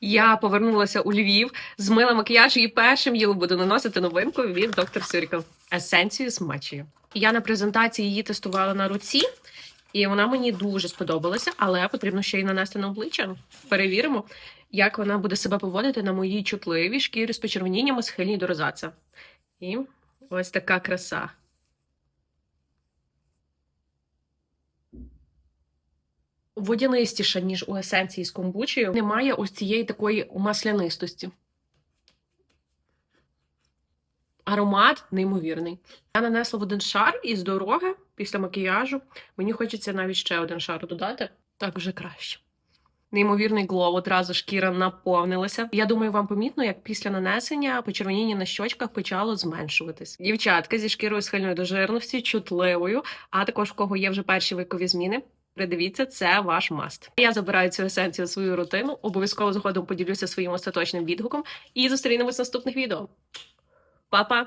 Я повернулася у Львів, змила макіяж і першим її буду наносити новинку від доктор Сюріков есенцію з матчею. Я на презентації її тестувала на руці, і вона мені дуже сподобалася, але потрібно ще й нанести на обличчя. Перевіримо, як вона буде себе поводити на моїй чутливій шкірі з почервоніннями схильній до розаца. І ось така краса. Водянистіша, ніж у есенції з комбучею. Немає ось цієї такої маслянистості. Аромат неймовірний. Я нанесла в один шар і з дороги після макіяжу. Мені хочеться навіть ще один шар додати. Так вже краще. Неймовірний глоу, одразу шкіра наповнилася. Я думаю, вам помітно, як після нанесення почервоніння на щочках почало зменшуватись. Дівчатка зі шкірою схильною до жирності, чутливою, а також в кого є вже перші вікові зміни. Придивіться, це ваш маст. Я забираю цю есенцію в свою рутину. Обов'язково згодом поділюся своїм остаточним відгуком і зустрінемось в наступних відео. Па-па!